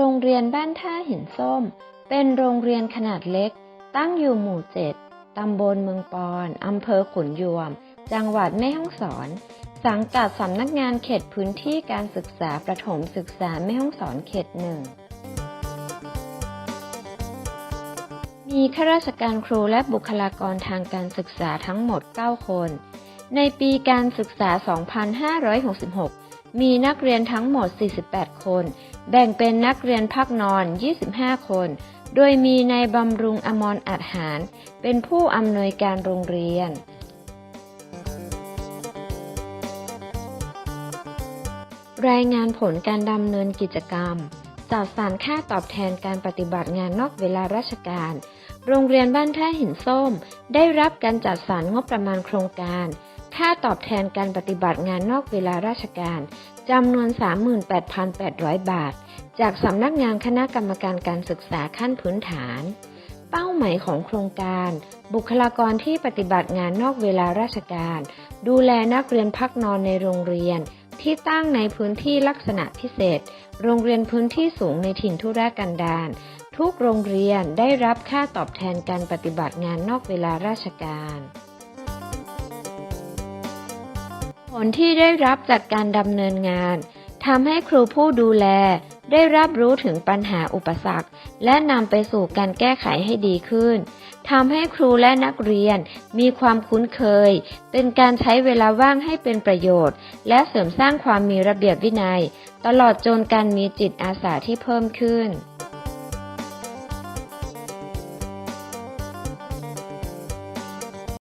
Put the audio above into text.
โรงเรียนบ้านท่าหินส้ม เป็นโรงเรียนขนาดเล็ก ตั้งอยู่หมู่เจ็ดตำบลเมืองปอนอำเภอขุนยวม จังหวัดแม่ฮ่องสอน สังกัดสำนักงานเขตพื้นที่การศึกษาประถมศึกษาแม่ฮ่องสอนเขตหนึ่ง มีข้าราชการครูและบุคลากรทางการศึกษาทั้งหมด 9 คน ในปีการศึกษา 2566 มีนักเรียนทั้งหมด 48 คน แบ่งเป็นนักเรียนพักนอน 25 คน โดยมีนายบำรุงอมรอาจหาร เป็นผู้อำนวยการโรงเรียน รายงานผลการดำเนินกิจกรรมจัดสรรค่าตอบแทนการปฏิบัติงานนอกเวลาราชการ โรงเรียนบ้านท่าหินส้ม ได้รับการจัดสรรงบประมาณโครงการ ค่าตอบแทนการปฏิบัติงานนอกเวลาราชการจำนวน 38,800 บาท จากสำนักงานคณะกรรมการการศึกษาขั้นพื้นฐาน เป้าหมายของโครงการ บุคลากรที่ปฏิบัติงานนอกเวลาราชการ ดูแลนักเรียนพักนอนในโรงเรียน ที่ตั้งในพื้นที่ลักษณะพิเศษ โรงเรียนพื้นที่สูงในถิ่นทุรกันดารทุกโรงเรียนได้รับค่าตอบแทนการปฏิบัติงานนอกเวลาราชการ ผลที่ได้รับจากการดำเนินงานทำให้ครูผู้ดูแล ได้รับรู้ถึงปัญหาอุปสรรค และนำไปสู่การแก้ไขให้ดีขึ้นทำให้ครูและนักเรียนมีความคุ้นเคย เป็นการใช้เวลาว่างให้เป็นประโยชน์ และเสริมสร้างความมีระเบียบวินัย ตลอดจนการมีจิตอาสาที่เพิ่มขึ้น